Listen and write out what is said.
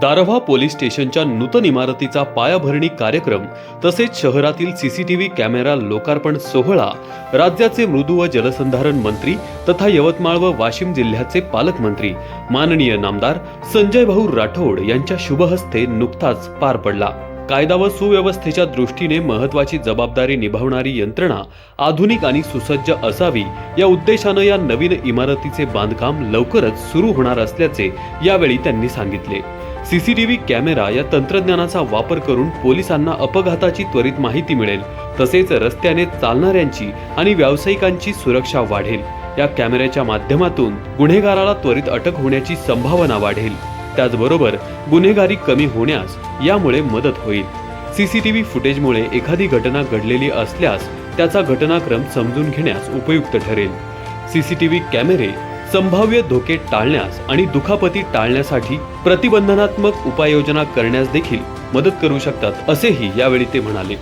Darwha police स्टेशनच्या नूतन इमारतीचा पायाभरणी कार्यक्रम तसेच शहरातील सीसीटीव्ही कॅमेरा लोकार्पण सोहळा राज्याचे मृदू व जलसंधारण मंत्री तथा यवतमाळ व वाशिम जिल्ह्याचे पालकमंत्री माननीय नामदार संजय भाऊ राठोड यांच्या शुभहस्ते नुकताच पार पडला. कायदा व सुव्यवस्थेच्या दृष्टीने महत्वाची जबाबदारी निभावणारी यंत्रणा आधुनिक आणि सुसज्ज असावी या उद्देशानं या नवीन इमारतीचे बांधकाम लवकरच सुरू होणार असल्याचे यावेळी त्यांनी सांगितले. सीसीटीव्ही कॅमेरा या तंत्रज्ञानाचा वापर करून पोलिसांना अपघाताची त्वरित माहिती मिळेल. तसेच रस्त्याने चालणाऱ्यांची आणि व्यावसायिकांची सुरक्षा वाढेल. या कॅमेऱ्याच्या माध्यमातून गुन्हेगाराला त्वरित अटक होण्याची संभावना वाढेल. त्याचबरोबर गुन्हेगारी कमी होण्यास यामुळे मदत होईल. सीसीटीव्ही फुटेजमुळे एखादी घटना घडलेली असल्यास त्याचा घटनाक्रम समजून घेण्यास उपयुक्त ठरेल. सीसीटीव्ही कॅमेरे संभाव्य धोके टाळण्यास आणि दुखापती टाळण्यासाठी प्रतिबंधनात्मक उपाययोजना करण्यास देखील मदत करू शकतात असेही यावेळी ते म्हणाले.